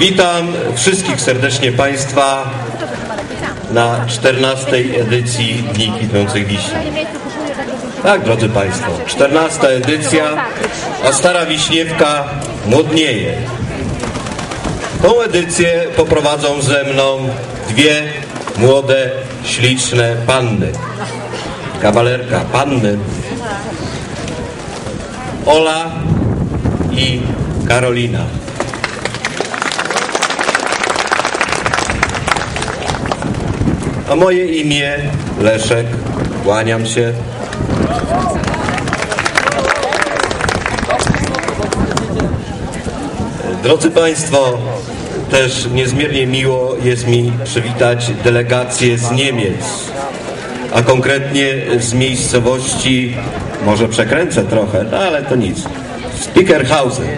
Witam wszystkich serdecznie Państwa na 14 edycji Dni Kwitnących Wiśni. Tak, drodzy Państwo, 14 edycja, a Stara Wiśniewka młodnieje. Tą edycję poprowadzą ze mną dwie młode, śliczne panny. Kawalerka, panny. Ola i Karolina. A moje imię Leszek, kłaniam się. Drodzy Państwo, też niezmiernie miło jest mi przywitać delegację z Niemiec, a konkretnie z miejscowości, może przekręcę trochę, no ale to nic, Spiekerhausen.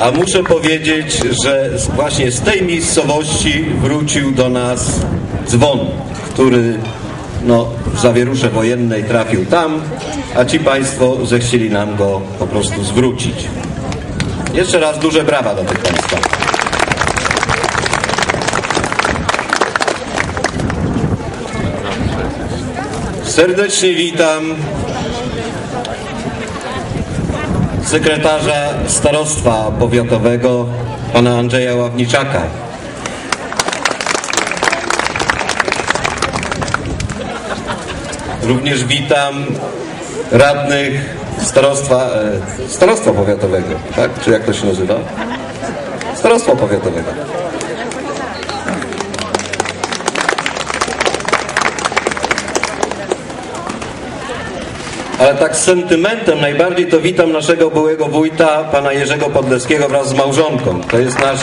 A muszę powiedzieć, że właśnie z tej miejscowości wrócił do nas dzwon, który no, w zawierusze wojennej trafił tam, a ci Państwo zechcieli nam go po prostu zwrócić. Jeszcze raz duże brawa dla tych Państwa. Serdecznie witam sekretarza starostwa powiatowego pana Andrzeja Ławniczaka. Również witam radnych starostwa, e, starostwa powiatowego, tak? Czy jak to się nazywa? Starostwa powiatowego. Ale tak z sentymentem najbardziej to witam naszego byłego wójta, pana Jerzego Podleskiego wraz z małżonką. To jest nasz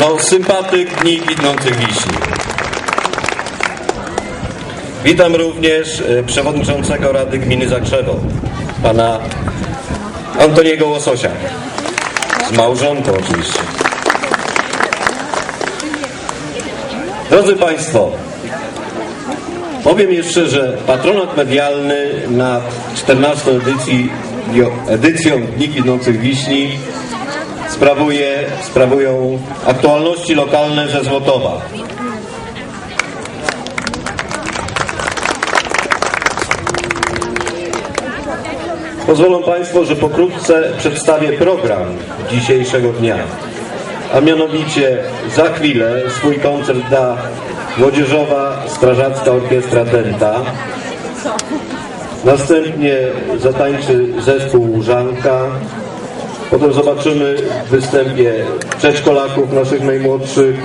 no, sympatyk Dni Kwitnących Wiśni. Witam również e, przewodniczącego Rady Gminy Zakrzewo, pana Antoniego Łososia. Z małżonką oczywiście. Drodzy Państwo, Powiem jeszcze, że patronat medialny nad 14 edycji, edycją Dni Kwitnących Wiśni sprawuje, sprawują aktualności lokalne ze Złotowa. Pozwolą Państwo, że pokrótce przedstawię program dzisiejszego dnia. A mianowicie za chwilę swój koncert da Młodzieżowa Strażacka Orkiestra Denta. Następnie zatańczy zespół Łużanka. Potem zobaczymy w występie przedszkolaków, naszych najmłodszych,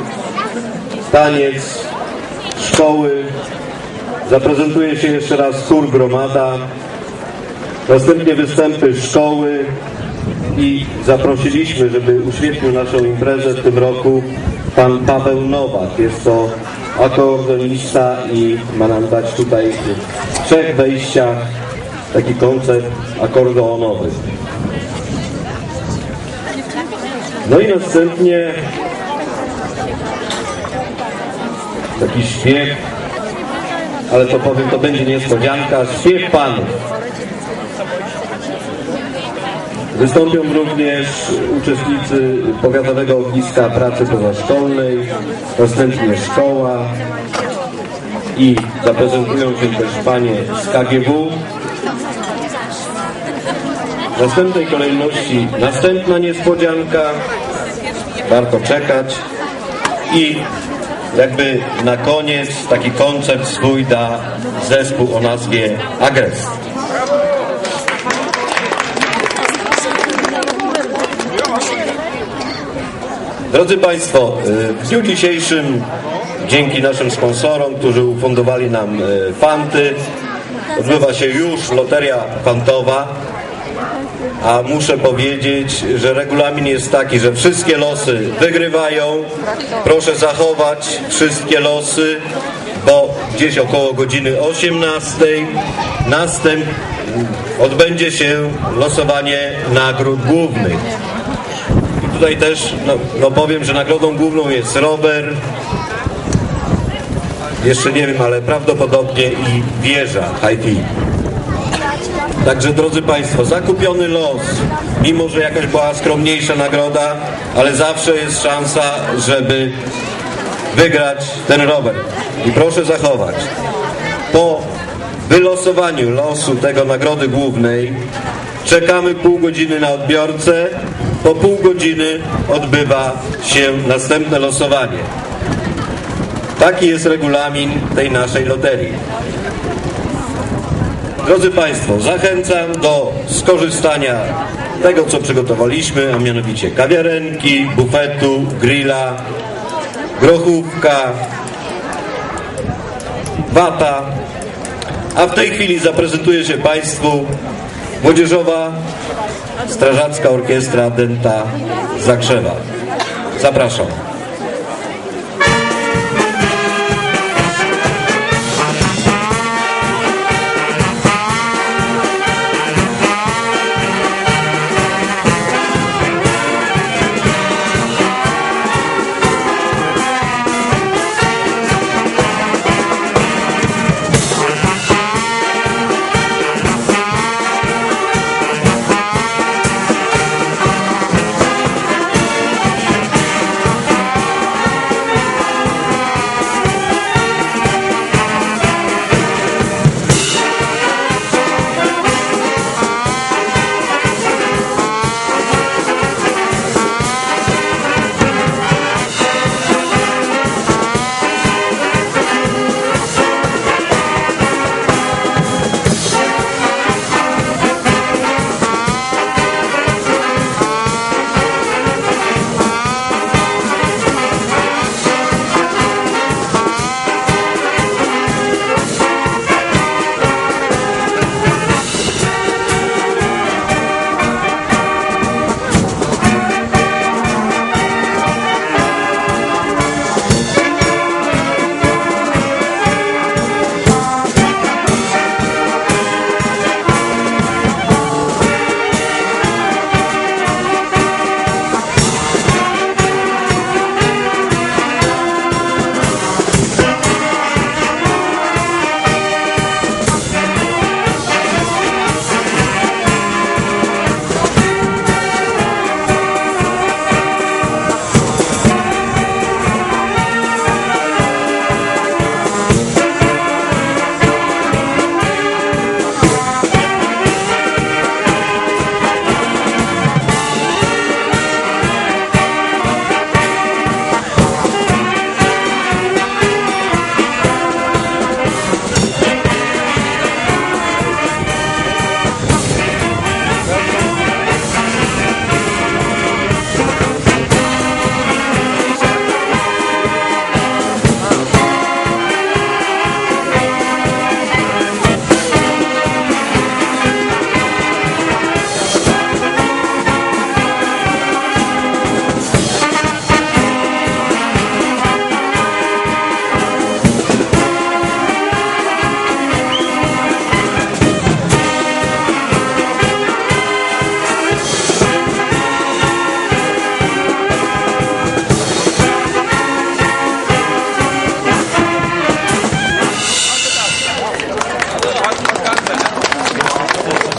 taniec, szkoły. Zaprezentuje się jeszcze raz chór Gromada. Następnie występy szkoły i zaprosiliśmy, żeby uświetnił naszą imprezę w tym roku pan Paweł Nowak. Jest to akordeonista i ma nam dać tutaj w trzech wejściach taki koncert akordeonowy. No i następnie taki śpiew, ale to powiem, to będzie niespodzianka, śpiew panów. Wystąpią również uczestnicy Powiatowego Ogniska Pracy Pozaszkolnej, następnie szkoła i zaprezentują się też panie z KGW. W następnej kolejności następna niespodzianka, warto czekać i jakby na koniec taki koncert swój da zespół o nazwie Agrest. Drodzy Państwo, y, w dniu dzisiejszym dzięki naszym sponsorom, którzy ufundowali nam y, fanty, odbywa się już loteria fantowa, a muszę powiedzieć, że regulamin jest taki, że wszystkie losy wygrywają. Proszę zachować wszystkie losy, bo gdzieś około godziny 18 następ odbędzie się losowanie nagród głównych. Tutaj też no, no powiem, że nagrodą główną jest rower. Jeszcze nie wiem, ale prawdopodobnie i wieża Haiti. Także drodzy Państwo, zakupiony los, mimo że jakaś była skromniejsza nagroda, ale zawsze jest szansa, żeby wygrać ten rower. I proszę zachować. Po wylosowaniu losu tego nagrody głównej czekamy pół godziny na odbiorcę. Po pół godziny odbywa się następne losowanie. Taki jest regulamin tej naszej loterii. Drodzy Państwo, zachęcam do skorzystania tego, co przygotowaliśmy, a mianowicie kawiarenki, bufetu, grilla, grochówka, wata. A w tej chwili zaprezentuje się Państwu Młodzieżowa Strażacka Orkiestra Denta Zakrzewa. Zapraszam.